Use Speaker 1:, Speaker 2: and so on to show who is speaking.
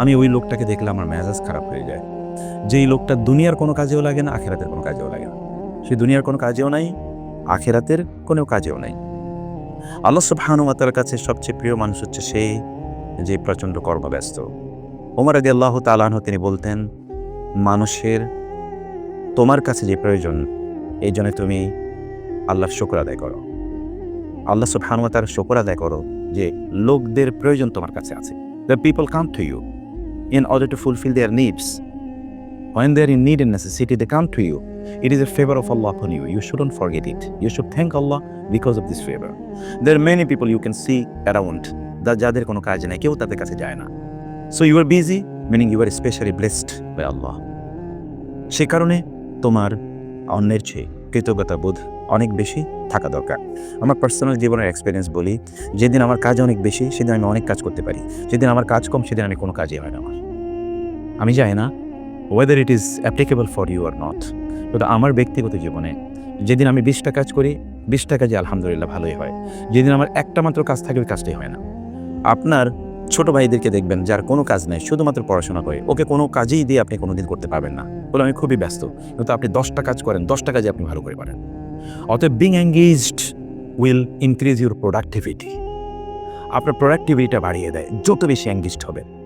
Speaker 1: আমি ওই লোকটাকে দেখলে আমার মেজাজ খারাপ হয়ে যায়। যেই লোকটা দুনিয়ার কোনো কাজেও লাগে না, আখেরাতের কোনো কাজেও লাগে না। সে দুনিয়ার কোনো কাজেও নাই, আখেরাতের কোনো কাজেও নাই। আল্লাহ সুবহানুমাতার কাছে সবচেয়ে প্রিয় মানুষ হচ্ছে সে যে প্রচণ্ড কর্মব্যস্ত। ওমর আদি আল্লাহ তালাহ তিনি বলতেন, মানুষের তোমার কাছে যে প্রয়োজন, এই জন্য তুমি আল্লাহর শুকর আদায় করো। আল্লাহ সুবহানুমাতার শুকর আদায় করো যে লোকদের প্রয়োজন তোমার কাছে আছে। The people come to you in order to fulfill their needs. When they're in need and necessity, they come to you. It is a favor of Allah upon you. You shouldn't forget it. You should thank Allah because of this favor. There are many people you can see around that যাদের কোনো কাজ নেই কেউ তাদের কাছে যায় না meaning আল্লাহ সে কারণে তোমার অন্যের চেয়ে কৃতজ্ঞতা বোধ অনেক বেশি থাকা দরকার। আমার পার্সোনাল জীবনের এক্সপিরিয়েন্স বলি, যেদিন আমার কাজ অনেক বেশি, সেদিন আমি অনেক কাজ করতে পারি। যেদিন আমার কাজ কম, সেদিন আমি কোনো কাজই হয় না আমার। আমি জানি না whether it is applicable for you or not কিন্তু আমার ব্যক্তিগত জীবনে যেদিন আমি বিশটা কাজ করি, বিশটা কাজে আলহামদুলিল্লাহ ভালোই হয়। যেদিন আমার একটা মাত্র কাজ থাকে, ওই কাজটাই হয় না। আপনার ছোট ভাইদেরকে দেখবেন যার কোনো কাজ নেই, শুধুমাত্র পড়াশোনা করে, ওকে কোনো কাজেই দিয়ে আপনি কোনোদিন করতে পারবেন না। বলে আমি খুবই ব্যস্ত, কিন্তু আপনি দশটা কাজ করেন, দশটা কাজে আপনি ভালো করে পারেন। অতএব being engaged will increase your productivity আপনার প্রোডাক্টিভিটিটা বাড়িয়ে দেয়, যত বেশি এঙ্গেজড হবে